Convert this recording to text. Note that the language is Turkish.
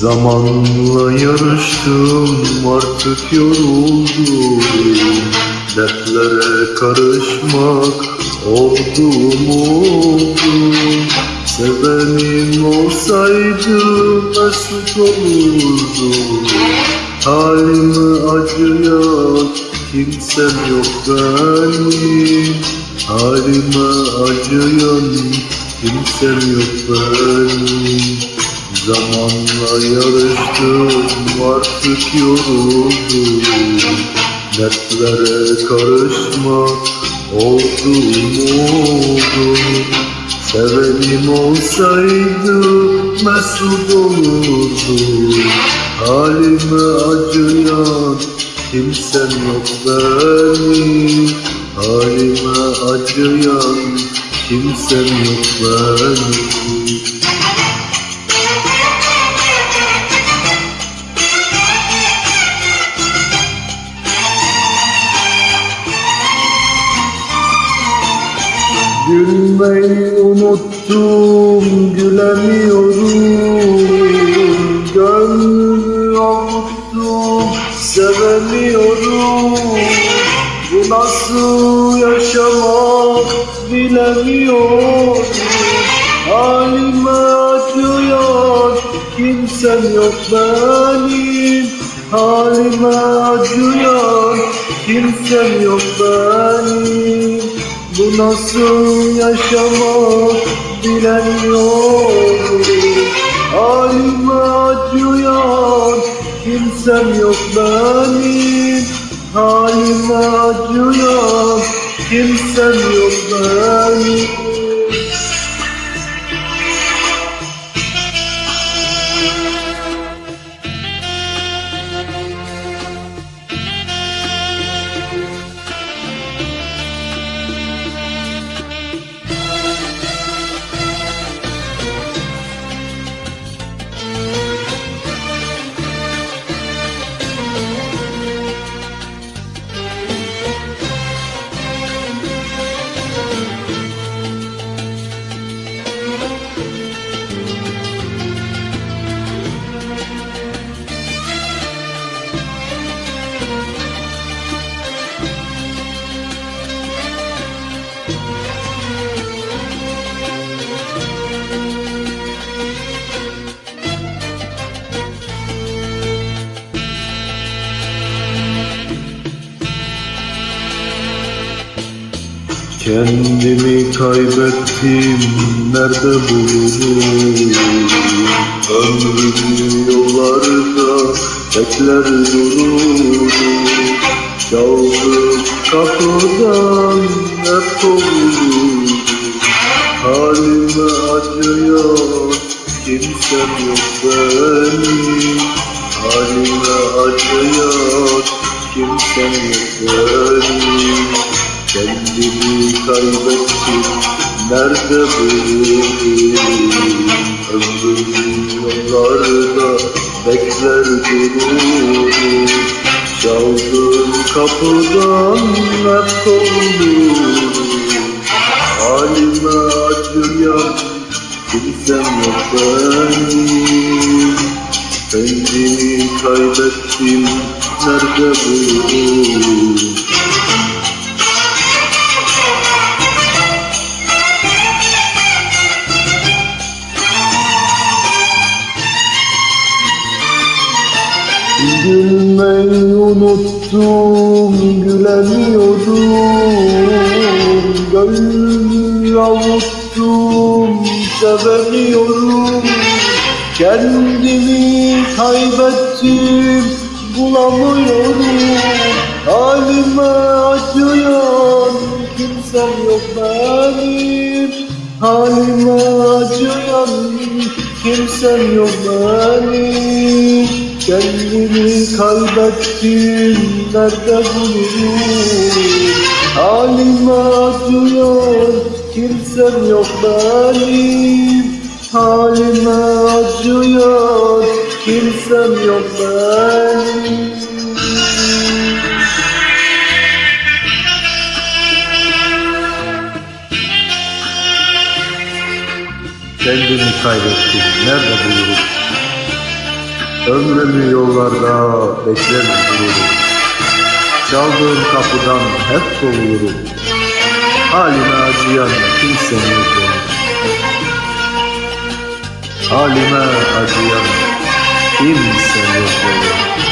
Zamanla yarıştım artık yoruldum. Dertlere karışmak oldum oldum. Sevenim olsaydı mesut olurdum. Halimi acıyan kimsem yok benim. Halime acıyan kimsem yok benim Zamanla yarıştım artık yoruldum. Dertlere karışmak oldum oldum. Sevenim olsaydı mesut olurdum. Halime acıyan kimsem yok benim. Halime acıyan kimsem yok benim Gülmeyi unuttum, gülemiyorum. Gönlümü avuttum, sevemiyorum. Bu nasıl yaşamak bilemiyorum. Halime acıyan kimsem yok benim. Halime acıyan kimsem yok benim bu nasıl yaşamak bilemiyorum. Halime acıyan kimsem yok benim. Halime acıyan kimsem yok benim Kendimi kaybettim nerede bulurum? Ömrümü yollarda bekler dururum Çaldım kapıdan hep kovulur Halime acıyan kimsem yok benim. Halime acıyan kimsem yok benim Kendimi kaybettim. Nerede bulurum Ömrüm yollarda bekler dururum Çaldım kapıdan hep kovulurum Halime acıyan kimsem yok benim Kendimi kaybettim nerede bulurum Gülmeyi unuttum, gülemiyorum Gönlümü avuttum, sevemiyorum. Kendimi kaybettim, bulamıyorum. Halime acıyan kimsem yok benim. Halime acıyan kimsem yok benim Kendimi kaybettim nerede bulurum Halime acıyan kimsem yok benim Halime acıyan kimsem yok benim Kendimi kaybettim. Nerede bulurum? Ömrümü yollarda bekler dururum Çaldığım kapıdan hep kovulurum Halime acıyan kimse yok Halime acıyan kimse yok